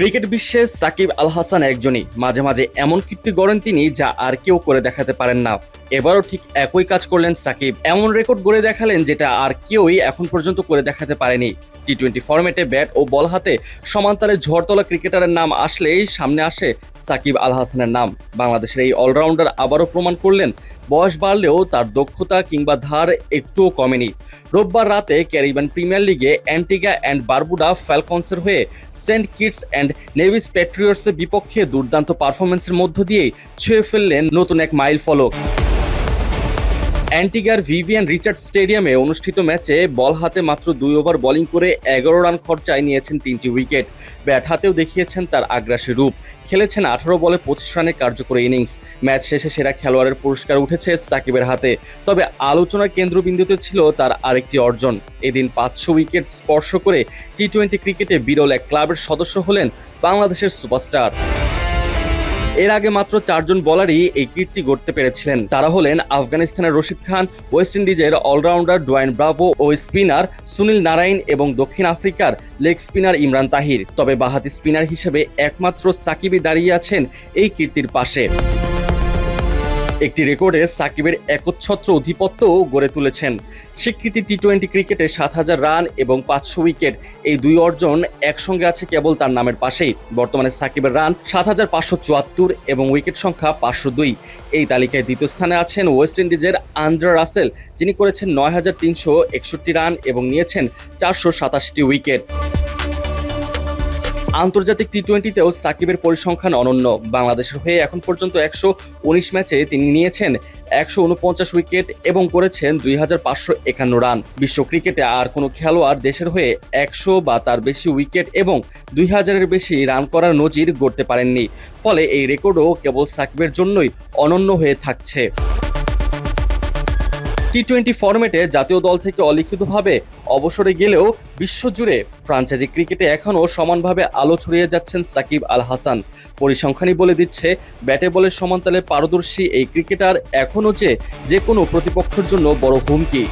Cricket বিশ্বে সাকিব আল হাসান একজনই। মাঝে মাঝে এমন কীর্তি গড়েন তিনি যা আর কেউ করে দেখাতে পারেন না। এবারও ঠিক একই কাজ করলেন সাকিব। এমন রেকর্ড গড়ে দেখালেন যেটা আর কেউই এখন পর্যন্ত করে দেখাতে পারেনি। টি টোয়েন্টি ফরম্যাটে ব্যাট ও বল হাতে সমান্তালে ঝড়তলা ক্রিকেটারের নাম আসলেই সামনে আসে সাকিব আল হাসানের নাম। বাংলাদেশের এই অলরাউন্ডার আবারও প্রমাণ করলেন, বয়স বাড়লেও তার দক্ষতা কিংবা ধার একটুও কমেনি। রোববার রাতে ক্যারিবিয়ান প্রিমিয়ার লিগে অ্যান্টিগা অ্যান্ড বারবুডা ফ্যালকনসের হয়ে সেন্ট কিটস অ্যান্ড নেভিস প্যাট্রিয়টসের বিপক্ষে দুর্দান্ত পারফরমেন্সের মধ্য দিয়েই ছুঁয়ে ফেললেন নতুন এক মাইল ফলক অ্যান্টিগার ভিভিয়ান রিচার্ড স্টেডিয়ামে অনুষ্ঠিত ম্যাচে বল হাতে মাত্র দুই ওভার বোলিং করে এগারো রান খরচায় নিয়েছেন তিনটি উইকেট। ব্যাট হাতেও দেখিয়েছেন তার আগ্রাসী রূপ। খেলেছেন আঠারো বলে পঁচিশ রানের কার্যকরী ইনিংস। ম্যাচ শেষে সেরা খেলোয়াড়ের পুরস্কার উঠেছে সাকিবের হাতে। তবে আলোচনার কেন্দ্রবিন্দুতে ছিল তার আরেকটি অর্জন। এদিন পাঁচশো উইকেট স্পর্শ করে টি টোয়েন্টি ক্রিকেটে বিরল এক ক্লাবের সদস্য হলেন বাংলাদেশের সুপারস্টার। এর আগে মাত্র চারজন বলারই এই কীর্তি গড়তে পেরেছিলেন। তারা হলেন আফগানিস্তানের রশিদ খান, ওয়েস্ট ইন্ডিজের অলরাউন্ডার ডোয়াইন ব্রাভো ও স্পিনার সুনীল নারায়ণ এবং দক্ষিণ আফ্রিকার লেগ স্পিনার ইমরান তাহির। তবে বাহাতি স্পিনার হিসেবে একমাত্র সাকিবই দাঁড়িয়ে আছেন এই কীর্তির পাশে। একটি রেকর্ডে সাকিবের একচ্ছত্র অধিপত্য গড়ে তুলেছেন। স্বীকৃতি টি টোয়েন্টি ক্রিকেটে সাত হাজার রান এবং পাঁচশো উইকেট, এই দুই অর্জন একসঙ্গে আছে কেবল তার নামের পাশেই। বর্তমানে সাকিবের রান সাত হাজার পাঁচশো চুয়াত্তর এবং উইকেট সংখ্যা পাঁচশো দুই। এই তালিকায় দ্বিতীয় স্থানে আছেন ওয়েস্ট ইন্ডিজের আন্দ্রা রাসেল, যিনি করেছেন নয় হাজার তিনশো একষট্টি রান এবং নিয়েছেন চারশো সাতাশটি উইকেট। আন্তর্জাতিক টি টোয়েন্টিতেও সাকিবের পরিসংখ্যান অনন্য। বাংলাদেশের হয়ে এখন পর্যন্ত একশো উনিশ ম্যাচে তিনি নিয়েছেন একশো উনপঞ্চাশ উইকেট এবং করেছেন দুই হাজার পাঁচশো একান্ন রান। বিশ্ব ক্রিকেটে আর কোনো খেলোয়াড় দেশের হয়ে একশো বা তার বেশি উইকেট এবং দুই হাজারের বেশি রান করার নজির গড়তে পারেননি। ফলে এই রেকর্ডও কেবল সাকিবের জন্যই অনন্য হয়ে থাকছে। টি টোয়েন্টি ফরম্যাটে জাতীয় দল থেকে অলিখিতভাবে অবসরে গেলেও বিশ্বজুড়ে ফ্রাঞ্চাইজি ক্রিকেটে এখনও সমানভাবে আলো ছড়িয়ে যাচ্ছেন সাকিব আল হাসান। পরিসংখ্যানই বলে দিচ্ছে, ব্যাটে বলের সমান্তালে পারদর্শী এই ক্রিকেটার এখনও যে যে কোনো প্রতিপক্ষের জন্য বড় হুমকি।